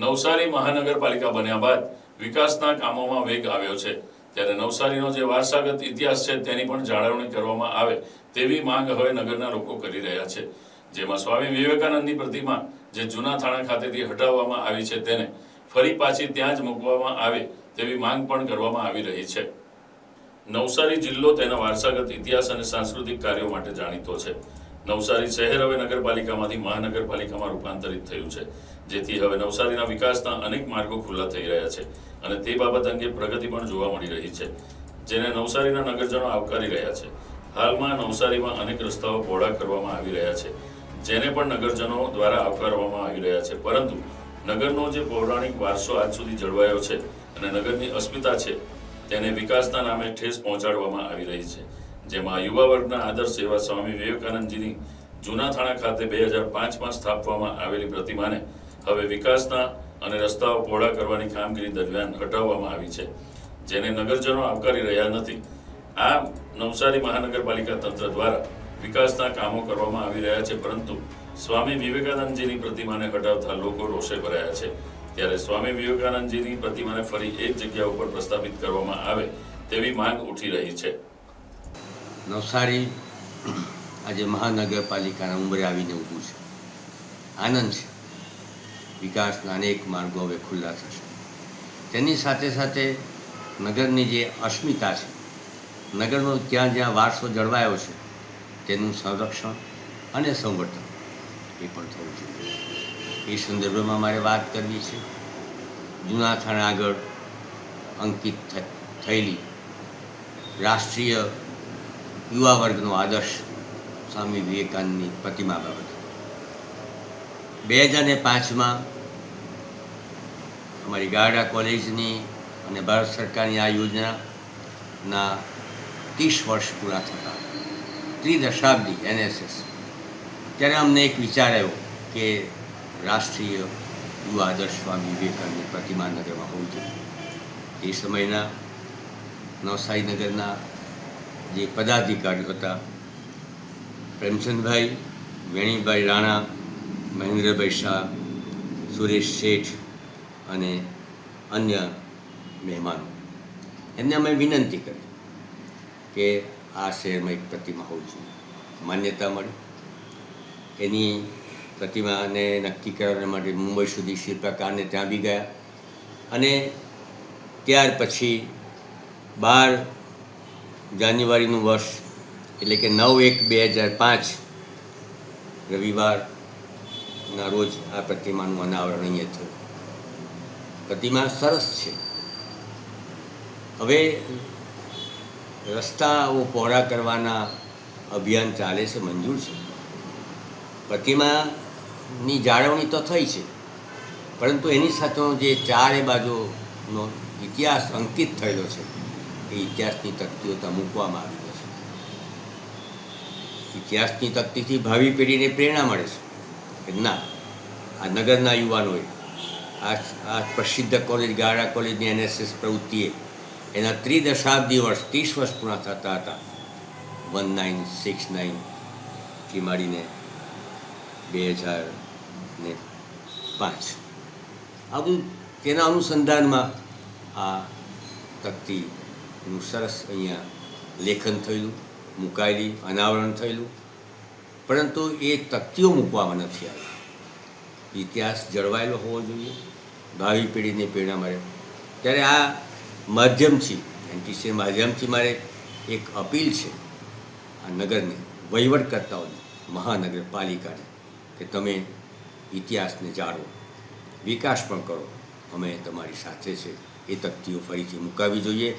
નવસારી મહાનગરપાલિકા બન્યા બાદ વિકાસના કામોમાં વેગ આવ્યો છે. ત્યારે નવસારીનો જે વારસાગત ઇતિહાસ છે, તેની પણ જાળવણી કરવામાં આવે તેવી માંગ હવે નગરના લોકો કરી રહ્યા છે. જેમાં સ્વામી વિવેકાનંદની પ્રતિમા જે જૂના થાણા ખાતેથી હટાવવામાં આવી છે, તેને ફરી પાછી ત્યાં જ મૂકવામાં આવે તેવી માંગ પણ કરવામાં આવી રહી છે. નવસારી જિલ્લો તેના વારસાગત ઇતિહાસ અને સાંસ્કૃતિક કાર્યો માટે જાણીતો છે. નવસારી શહેર હવે નગરપાલિકામાંથી મહાનગરપાલિકામાં રૂપાંતરિત થયું છે. જેથી હવે નવસારીના વિકાસના અનેક માર્ગો ખુલ્લા થઈ રહ્યા છે અને તે બાબત અંગે પ્રગતિ પણ જોવા મળી રહી છે. જેને નવસારીના નગરજનો આવકારી રહ્યા છે. હાલમાં નવસારીમાં અનેક રસ્તાઓ પહોળા કરવામાં આવી રહ્યા છે. જેને પણ નગરજનો દ્વારા આવકારવામાં આવી રહ્યા છે. પરંતુ નગરનો જે પૌરાણિક વારસો આજ સુધી જળવાયો છે અને નગરની અસ્મિતા છે તેને વિકાસના નામે ઠેસ પહોંચાડવામાં આવી રહી છે. જેમાં યુવા વર્ગના આદર્શ એવા સ્વામી વિવેકાનંદજીની જૂના થાણા ખાતે બે હજાર પાંચમાં સ્થાપવામાં આવેલી પ્રતિમાને હવે વિકાસના અને રસ્તાઓ પહોળા કરવાની કામગીરી દરમિયાન હટાવવામાં આવી છે. જેને નગરજનો આવકારી રહ્યા નથી. આ નવસારી મહાનગરપાલિકા તંત્ર દ્વારા વિકાસના કામો કરવામાં આવી રહ્યા છે, પરંતુ સ્વામી વિવેકાનંદજીની પ્રતિમાને હટાવતા લોકો રોષે ભરાયા છે. ત્યારે સ્વામી વિવેકાનંદજીની પ્રતિમાને ફરી એક જગ્યા ઉપર પ્રસ્થાપિત કરવામાં આવે તેવી માંગ ઉઠી રહી છે. નવસારી આજે મહાનગરપાલિકાના ઉંબરે આવીને ઊભું છે. આનંદ છે. વિકાસના અનેક માર્ગો હવે ખુલ્લા થશે. તેની સાથે સાથે નગરની જે અસ્મિતા છે, નગરનો જ્યાં જ્યાં વારસો જળવાયો છે, તેનું સંરક્ષણ અને સંવર્ધન એ પણ થવું જોઈએ. એ સંદર્ભમાં મારે વાત કરવી છે. જૂના થાણા આગળ અંકિત થયેલી રાષ્ટ્રીય યુવા વર્ગનો આદર્શ સ્વામી વિવેકાનંદની પ્રતિમા બાબતે. બે હજાર પાંચમાં અમારી ગાડા કોલેજની અને ભારત સરકારની આ યોજનાના ત્રીસ વર્ષ પૂરા થતા. ત્રિદશાબ્દી એનએસએસ. ત્યારે અમને એક વિચાર આવ્યો કે રાષ્ટ્રીય યુવા આદર્શ સ્વામી વિવેકાનંદની પ્રતિમા નગરમાં હોવી જોઈએ. એ સમયના નવસારી નગરના જે પદાધિકારી હતા, પ્રેમચંદભાઈ, વેણીભાઈ રાણા, મહેન્દ્રભાઈ શાહ, સુરેશ શેઠ અને અન્ય મહેમાનો. એમને અમે વિનંતી કરી કે આ શહેરમાં એક પ્રતિમા હોવી જોઈએ. માન્યતા મળી. એની પ્રતિમાને નક્કી કરવા માટે મુંબઈ સુધી શિલ્પકારને ત્યાં બી ગયા. અને ત્યાર પછી બાર જાન્યુઆરીનું વર્ષ, એટલે કે નવ એક બે હજાર પાંચ રવિવારના રોજ આ પ્રતિમાનું અનાવરણ અહીંયા થયું. પ્રતિમા સરસ છે. હવે રસ્તાઓ પહોળા કરવાના અભિયાન ચાલે છે, મંજૂર છે. પ્રતિમાની જાળવણી તો થઈ છે, પરંતુ એની સાથેનો જે ચારે બાજુનો ઇતિહાસ અંકિત થયેલો છે. એ ઇતિહાસની તકતીઓ ત્યાં મૂકવામાં આવી છે. ઇતિહાસની તકતીથી ભાવિ પેઢીને પ્રેરણા મળે છે કે ના, આ નગરના યુવાનોએ, આ આ પ્રસિદ્ધ કોલેજ ગાળા કોલેજની એનએસએસ પ્રવૃત્તિએ એના ત્રિદશાબ્દી વર્ષ, ત્રીસ વર્ષ પૂર્ણ થતા હતા. વન નાઇન સિક્સ નાઇનથી માંડીને બે હજાર ને પાંચ. આ બધું તેના અનુસંધાનમાં આ તકતીનું સરસ અહીંયા લેખન થયેલું, મુકાયેલી, અનાવરણ થયેલું. પરંતુ એ તકતીઓ મૂકવામાં નથી આવી. ઇતિહાસ જળવાયેલો હોવો જોઈએ. ભાવિ પેઢીને પ્રેરણા મળે. ત્યારે આ માધ્યમથી એનટીસી માધ્યમથી મારે એક અપીલ છે આ નગરને, વહીવટકર્તાઓને, મહાનગરપાલિકાને, કે તમે ઇતિહાસને જાળવો વિકાસ પણ કરો. અમે તમારી સાથે છે. એ તકતીઓ ફરીથી મુકાવી જોઈએ.